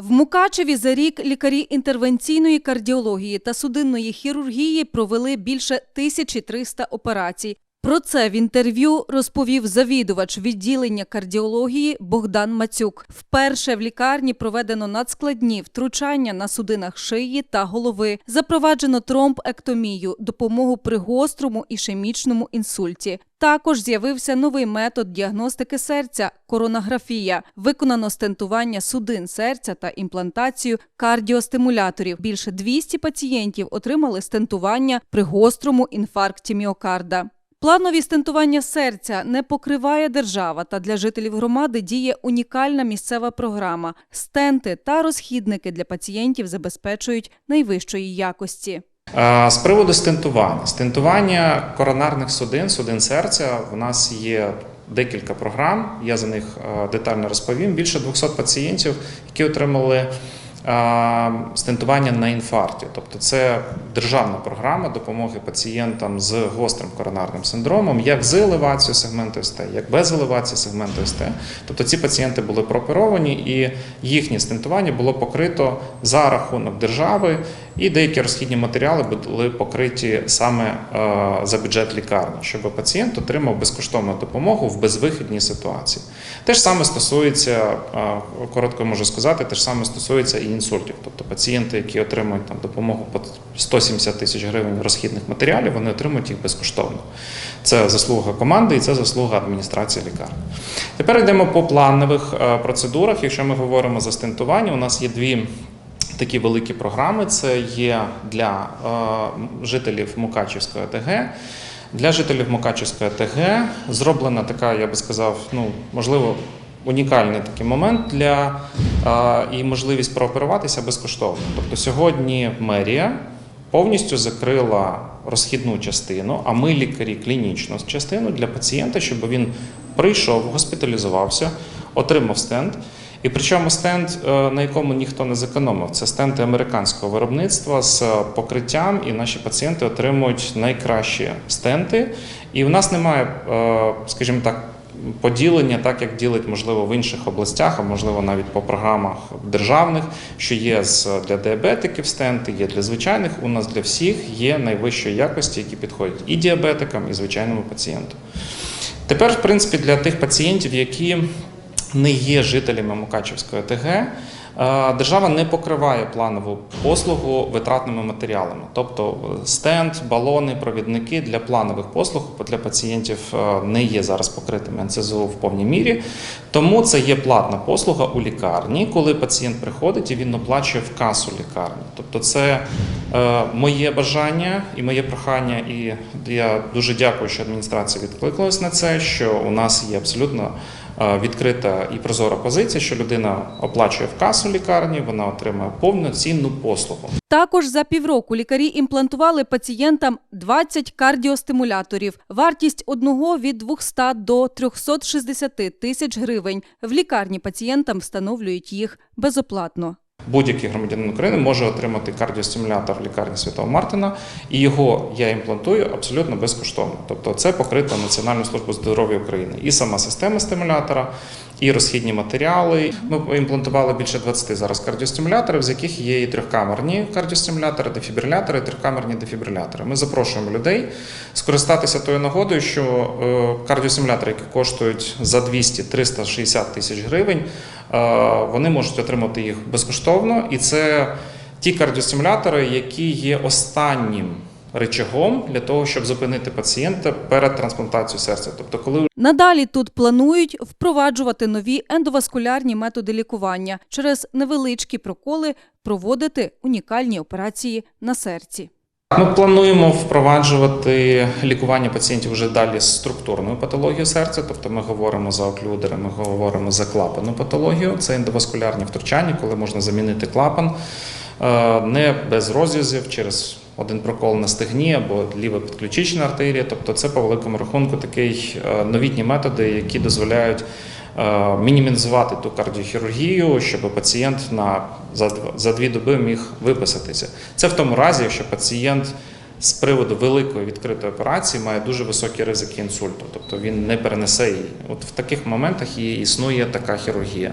В Мукачеві за рік лікарі інтервенційної кардіології та судинної хірургії провели більше 1300 операцій. Про це в інтерв'ю розповів завідувач відділення кардіології Богдан Мацюк. Вперше в лікарні проведено надскладні втручання на судинах шиї та голови. Запроваджено тромбектомію, допомогу при гострому ішемічному інсульті. Також з'явився новий метод діагностики серця коронаграфія. Виконано стентування судин серця та імплантацію кардіостимуляторів. Більше 200 пацієнтів отримали стентування при гострому інфаркті міокарда. Планові стентування серця не покриває держава, та для жителів громади діє унікальна місцева програма. Стенти та розхідники для пацієнтів забезпечують найвищої якості. З приводу стентування. Стентування коронарних судин, судин серця. У нас є декілька програм. Я за них е, детально розповім. Більше 200 пацієнтів, які отримали стентування на інфаркті. Тобто, це державна програма допомоги пацієнтам з гострим коронарним синдромом, як з елевацією сегменту СТ, як без елевації сегменту СТ. Тобто ці пацієнти були прооперовані і їхнє стентування було покрито за рахунок держави, і деякі розхідні матеріали були покриті саме е, за бюджет лікарні, щоб пацієнт отримав безкоштовну допомогу в безвихідній ситуації. Те ж саме стосується, е, коротко можу сказати, те ж саме стосується і інсультів. Тобто пацієнти, які отримують там допомогу по 170 тисяч гривень розхідних матеріалів, вони отримують їх безкоштовно. Це заслуга команди і це заслуга адміністрації лікарні. Тепер йдемо по планових е, процедурах. Якщо ми говоримо за стентування, у нас є дві такі великі програми. Це є для е, жителів Мукачівської ОТГ. Для жителів Мукачівської ОТГ зроблена така, я би сказав, ну можливо. Унікальний такий момент для е, і можливість прооперуватися безкоштовно. Тобто сьогодні мерія повністю закрила розхідну частину, а ми лікарі клінічну частину для пацієнта, щоб він прийшов, госпіталізувався, отримав стенд. І причому стенд, е, на якому ніхто не зекономив, це стенди американського виробництва з е, покриттям, і наші пацієнти отримують найкращі стенти. І в нас немає, е, скажімо так, поділення, так як ділить, можливо, в інших областях, а можливо навіть по програмах державних, що є для діабетиків стенти, є для звичайних. У нас для всіх є найвищої якості, які підходять і діабетикам, і звичайному пацієнту. Тепер, в принципі, для тих пацієнтів, які не є жителями Мукачівської ОТГ, е, держава не покриває планову послугу витратними матеріалами, тобто е, стенд, балони, провідники для планових послуг для пацієнтів е, не є зараз покритими НСЗУ в повній мірі. Тому це є платна послуга у лікарні, коли пацієнт приходить і він оплачує в касу лікарні. Тобто, це моє бажання і моє прохання, і я дуже дякую, що адміністрація відкликалась на це. Що у нас є абсолютно відкрита і прозора позиція, що людина оплачує в касу лікарні, вона отримує повноцінну послугу. Також за півроку лікарі імплантували пацієнтам 20 кардіостимуляторів. Вартість одного від 200 до 360 тисяч гривень. В лікарні пацієнтам встановлюють їх безоплатно. Будь-який громадянин України може отримати кардіостимулятор в лікарні Святого Мартина, і його я імплантую абсолютно безкоштовно. Тобто це покрито Національною службою здоров'я України. І сама система стимулятора, і розхідні матеріали. Ми імплантували більше 20 зараз кардіостимуляторів, з яких є і трьохкамерні кардіостимулятори, дефібрилятори, і трьохкамерні дефібрилятори. Ми запрошуємо людей скористатися тою нагодою, що е, кардіостимулятори, які коштують за 200-360 тисяч гривень, вони можуть отримати їх безкоштовно, і це ті кардіостимулятори, які є останнім речагом для того, щоб зупинити пацієнта перед трансплантацією серця. Тобто, коли Надалі тут планують впроваджувати нові ендоваскулярні методи лікування через невеличкі проколи проводити унікальні операції на серці. Ми плануємо впроваджувати лікування пацієнтів вже далі з структурною патологією серця, тобто ми говоримо за оклюдери, ми говоримо за клапанну патологію. Це ендоваскулярні втручання, коли можна замінити клапан е, не без розрізів через один прокол на стегні або ліва підключична артерія. Тобто, це по великому рахунку такий е, новітні методи, які дозволяють мінімізувати ту кардіохірургію, щоб пацієнт на за, за дві доби міг виписатися. Це в тому разі, якщо пацієнт з приводу великої відкритої операції має дуже високі ризики інсульту, тобто він не перенесе її. От в таких моментах і існує така хірургія.